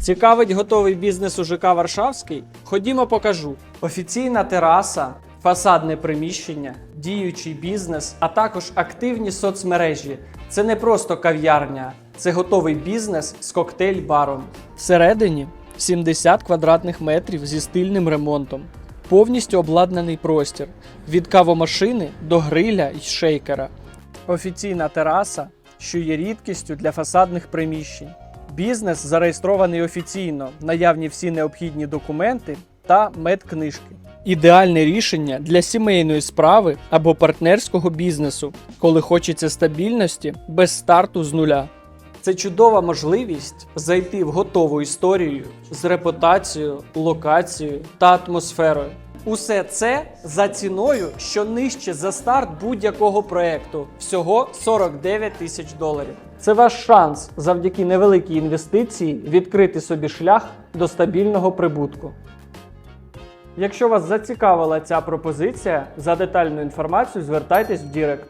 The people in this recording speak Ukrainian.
Цікавить готовий бізнес у ЖК Варшавський? Ходімо покажу. Офіційна тераса, фасадне приміщення, діючий бізнес, а також активні соцмережі. Це не просто кав'ярня, це готовий бізнес з коктейль-баром. Всередині 70 квадратних метрів зі стильним ремонтом. Повністю обладнаний простір від кавомашини до гриля і шейкера. Офіційна тераса, що є рідкістю для фасадних приміщень. Бізнес зареєстрований офіційно, наявні всі необхідні документи та медкнижки. Ідеальне рішення для сімейної справи або партнерського бізнесу, коли хочеться стабільності без старту з нуля. Це чудова можливість зайти в готову історію з репутацією, локацією та атмосферою. Усе це за ціною, що нижче за старт будь-якого проекту всього 49 тисяч доларів. Це ваш шанс завдяки невеликій інвестиції відкрити собі шлях до стабільного прибутку. Якщо вас зацікавила ця пропозиція, за детальну інформацію звертайтесь в Дірект.